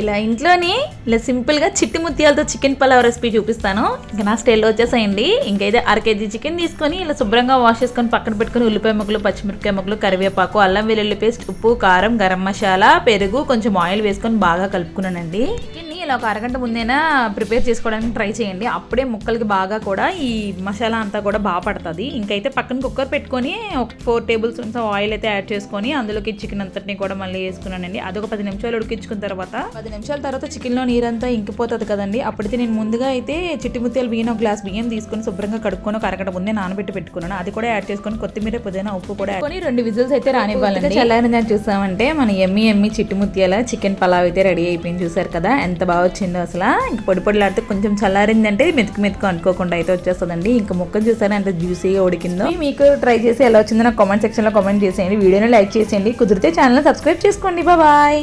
ఇలా ఇంట్లోనే ఇలా సింపుల్గా చిట్టి ముత్యాలతో చికెన్ పలావ్ రెసిపీ చూపిస్తాను. ఇంకా నా స్టైల్లో వచ్చేసేయండి. ఇంకైతే అర కేజీ చికెన్ తీసుకొని ఇలా శుభ్రంగా వాష్ చేసుకొని పక్కన పెట్టుకొని ఉల్లిపాయ ముక్కలు పచ్చిమిరపకాయ ముక్కలు కరివేపాకు అల్లం వెల్లుల్లి పేస్ట్ ఉప్పు కారం గరం మసాలా పెరుగు కొంచెం ఆయిల్ వేసుకొని బాగా కలుపుకున్నానండి. చికెన్ ఇలా ఒక అరగంట ముందేనా ప్రిపేర్ చేసుకోవడానికి ట్రై చేయండి. అప్పుడే ముక్కలకి బాగా కూడా ఈ మసాలా అంతా కూడా బాగా పడుతుంది. ఇంకైతే పక్కన కుక్కర్ పెట్టుకొని ఒక ఫోర్ టేబుల్ స్పూన్స్ ఆయిల్ అయితే యాడ్ చేసుకొని అందులోకి చికెన్ అంతటిని కూడా మళ్ళీ వేసుకున్నానండి. అదొక పది నిమిషాలు ఉడికించుకున్న తర్వాత పది నిమిషాల తర్వాత చికెన్లో నీరంతా ఇంకిపోతుంది కదండి. అప్పుడైతే నేను ముందుగా అయితే చిట్టి ముత్యాలు బియ్యం ఒక గ్లాస్ బియ్యం తీసుకొని శుభ్రంగా కడుక్కొని ఒక అరగంట ముందే నానబెట్టి పెట్టుకున్నాను. అది కూడా యాడ్ చేసుకొని కొత్తిమీర పుదీనా ఉప్పు కూడా కొని రెండు విజిల్స్ అయితే రానివ్వాలండి. చల్లారిందని చూసామంటే మన ఎమ్మి ఎమ్మి చిట్టి ముత్యాల చికెన్ పలావ్ అయితే రెడీ అయిపోయింది. చూసారు కదా? ఎంత బాగా వచ్చిందో అసలు? ఇంక పొడి పొడిలాడితే కొంచెం చల్లారిందంటే మెతుకు మెతుకు అనుకోకుండా అయితే వచ్చేస్తుందండి. ఇంకా ముక్క చూసారా ఎంత జ్యూసీగా ఉడికిందో? మీకు ట్రై చేసి ఎలా వచ్చిందో నాకు కామెంట్ సెక్షన్లో కామెంట్ చేసేయండి. వీడియోని లైక్ చేసేయండి. కుదిరితే ఛానల్ సబ్స్క్రైబ్ చేసుకోండి. బాయ్.